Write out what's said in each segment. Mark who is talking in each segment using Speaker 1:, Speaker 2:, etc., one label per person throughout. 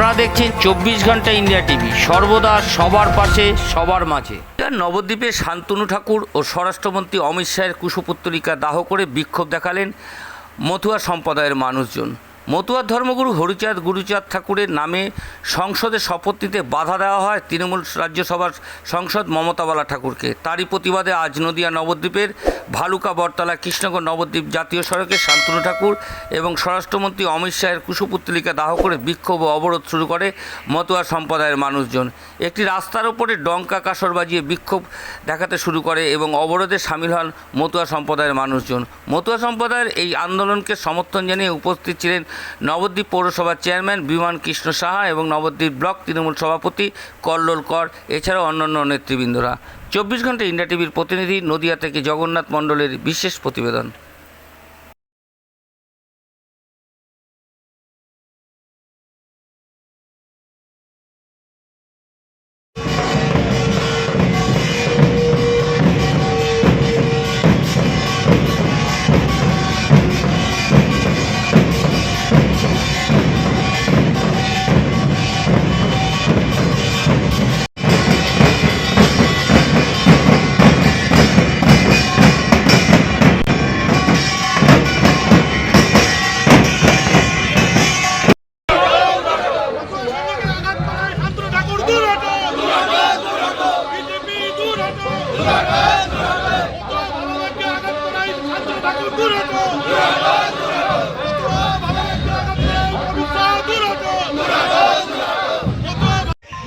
Speaker 1: আপনারা দেখছেন চব্বিশ ঘণ্টা ইন্ডিয়া টিভি। সর্বদা সবার পাশে, সবার মাঝে। নবদ্বীপে শান্তনু ঠাকুর ও স্বরাষ্ট্রমন্ত্রী অমিত শাহের কুশপুত্তলিকা দাহ করে বিক্ষোভ দেখালেন মতুয়া সম্প্রদায়ের মানুষজন। মতুয়ার ধর্মগুরু হরিচাঁদ গুরুচাঁদ ঠাকুরের নামে সংসদে শপথ নিতে বাধা দেওয়া হয় তৃণমূল রাজ্যসভার সংসদ মমতাবালা ঠাকুরকে। তারই প্রতিবাদে আজ নদিয়া নবদ্বীপের ভালুকা বটতলা কৃষ্ণগড় নবদ্বীপ জাতীয় সড়কে শান্তনু ঠাকুর এবং স্বরাষ্ট্রমন্ত্রী অমিত শাহের কুশপুত্তলিকা দাহ করে বিক্ষোভ ও অবরোধ শুরু করে মতুয়া সম্প্রদায়ের মানুষজন। একটি রাস্তার ওপরে ডঙ্কা কাসর বাজিয়ে বিক্ষোভ দেখাতে শুরু করে এবং অবরোধে সামিল হন মতুয়া সম্প্রদায়ের মানুষজন। মতুয়া সম্প্রদায়ের এই আন্দোলনকে সমর্থন জানিয়ে উপস্থিত ছিলেন নবদ্বীপ পৌরসভার চেয়ারম্যান বিমান কৃষ্ণ সাহা এবং নবদ্বীপ ব্লক তৃণমূল সভাপতি কল্লোল কর, এছাড়াও অন্যান্য নেতৃবৃন্দরা। চব্বিশ ঘণ্টা ইন্ডিয়া টিভির প্রতিনিধি নদিয়া থেকে জগন্নাথ মণ্ডলের বিশেষ প্রতিবেদন।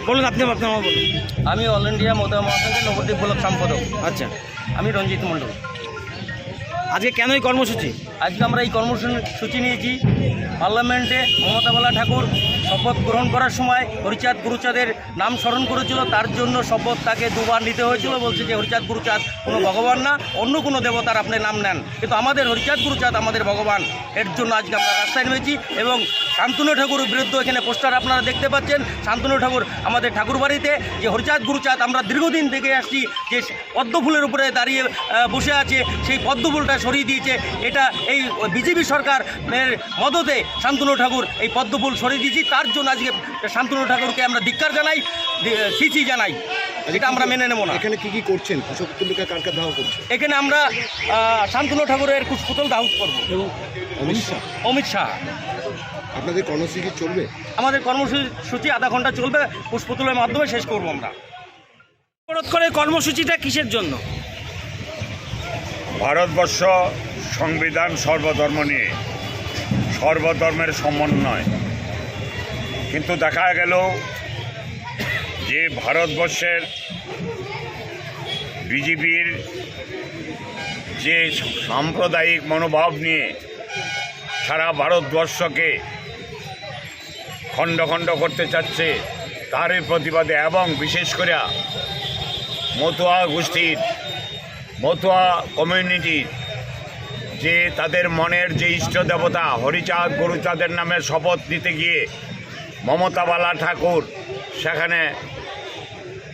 Speaker 2: বলুন আপনি আপনার নাম বলুন।
Speaker 3: আমি অল ইন্ডিয়া মোদা মহাসংঘের নবদ্বীপ ব্লক সম্পাদক।
Speaker 2: আচ্ছা।
Speaker 3: আমি রঞ্জিত মণ্ডল।
Speaker 2: আজকে কেন এই কর্মসূচি?
Speaker 3: আজকে আমরা এই কর্মসূচি নিয়েছি। পার্লামেন্টে মমতা বালা ঠাকুর শপথ গ্রহণ করার সময় হরিচাঁদ গুরুচাঁদের নাম স্মরণ করেছিল, তার জন্য শপথ তাকে দুবার নিতে হয়েছিল। বলছে যে, হরিচাঁদ গুরুচাঁদ কোনো ভগবান না, অন্য কোনো দেবতার আপনি নাম নেন। কিন্তু আমাদের হরিচাঁদ গুরুচাঁদ আমাদের ভগবান। এর জন্য আজকে আমরা রাস্তায় নেমেছি এবং শান্তনু ঠাকুরের বিরুদ্ধে এখানে পোস্টার আপনারা দেখতে পাচ্ছেন। শান্তনু ঠাকুর আমাদের ঠাকুর বাড়িতে, যে হরিচাঁদ গুরুচাঁদ আমরা দীর্ঘদিন থেকে আসছি, যে পদ্ম ফুলের উপরে দাঁড়িয়ে বসে আছে, সেই পদ্ম ফুলটা সরিয়ে দিয়েছে। এটা এই বিজেপি সরকার মদতে শান্তনু ঠাকুর এই পদ্ম ফুল সরিয়ে দিয়েছি। তার জন্য আজকে শান্তনু ঠাকুরকে আমরা ধিক্কার জানাই সিসি জানাই। এটা আমরা মেনে নেব না।
Speaker 4: এখানে কি কি করছেন? কার কার দাহ করছে?
Speaker 3: এখানে আমরা শান্তনু ঠাকুরের কুশপুতল দাহুত করব।
Speaker 4: অমিত শাহ?
Speaker 3: অমিত শাহ।
Speaker 4: আপনাদের কর্মসূচি চলবে?
Speaker 3: আমাদের কর্মসূচি আধা ঘণ্টা চলবে পুষ্পতুলের মাধ্যমে শেষ করব আমরা।
Speaker 2: করে কর্মসূচিটা কিসের জন্য?
Speaker 5: ভারতবর্ষ সংবিধান সর্বধর্ম নিয়ে সর্বধর্মের সমন্বয়। কিন্তু দেখা গেল যে ভারতবর্ষের বিজেপির যে সাম্প্রদায়িক মনোভাব নিয়ে সারা ভারতবর্ষকে খণ্ড খণ্ড করতে চাচ্ছে, তারই প্রতিবাদে এবং বিশেষ করে মতুয়া গোষ্ঠীর, মতুয়া কমিউনিটির যে তাদের মনের যে ইষ্ট দেবতা, হরিচাঁদ গুরুচাঁদের নামে শপথ নিতে গিয়ে মমতাবালা ঠাকুর সেখানে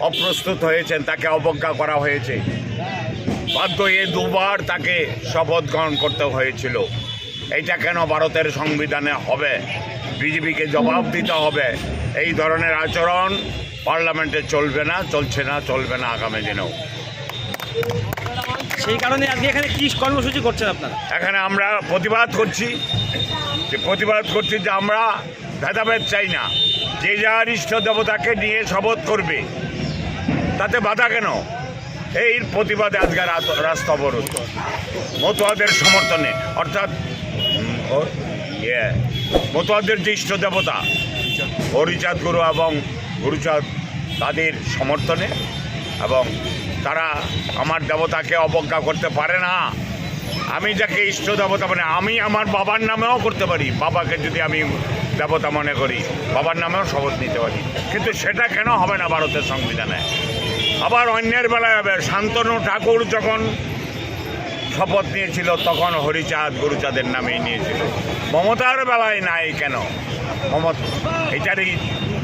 Speaker 5: অপ্রস্তুত হয়েছেন, তাকে অবজ্ঞা করা হয়েছে। বাধ্য হয়ে দুবার তাকে শপথ গ্রহণ করতে হয়েছিল। এইটা কেন ভারতের সংবিধানে হবে? বিজেপিকে জবাব দিতে হবে। এই ধরনের আচরণ পার্লামেন্টে চলবে না, চলছে না, চলবে না আগামী দিনেও।
Speaker 2: সেই কারণে আজকে এখানে কি কর্মসূচি করছেন আপনারা?
Speaker 5: এখানে আমরা প্রতিবাদ করছি। যে প্রতিবাদ করছি যে আমরা ভেদাভেদ চাই না। যে যার ইষ্ট দেবতাকে নিয়ে শপথ করবে তাতে বাধা কেন? এই প্রতিবাদে আজকে রাস্তা অবরোধ মতুয়াদের সমর্থনে অর্থাৎ ইয়ে, মতুয়াদের যে ইষ্ট দেবতা হরিচাঁদ গুরু এবং গুরুচাঁদ তাদের সমর্থনে এবং তারা আমার দেবতাকে অবজ্ঞা করতে পারে না। আমি যাকে ইষ্ট দেবতা মানে আমি আমার বাবার নামেও করতে পারি। বাবাকে যদি আমি দেবতা মনে করি, বাবার নামেও শপথ নিতে পারি। কিন্তু সেটা কেন হবে না ভারতের সংবিধানে? আবার অন্যের বেলায় হবে। শান্তনু ঠাকুর যখন শপথ নিয়েছিল, তখন হরিচাঁদ গুরুচাঁদের নামেই নিয়েছিল। মমতার বেলায় নাই কেন? মমতা এটারই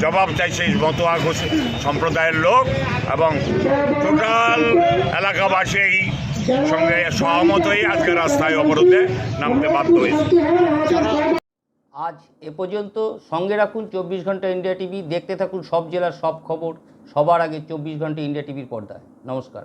Speaker 5: জবাব চাইছে মতুয়া গোষ্ঠী সম্প্রদায়ের লোক এবং টোটাল এলাকাবাসী সঙ্গে সহমত হয়ে আজকে রাস্তায় অবরোধে নামতে বাধ্য হয়েছে।
Speaker 1: আজ এ পর্যন্ত সঙ্গে রাখুন চব্বিশ ঘণ্টা ইন্ডিয়া টিভি, দেখতে থাকুন সব জেলার সব খবর, সবার আগে চব্বিশ ঘণ্টা ইন্ডিয়া টিভির পর্দায়। নমস্কার।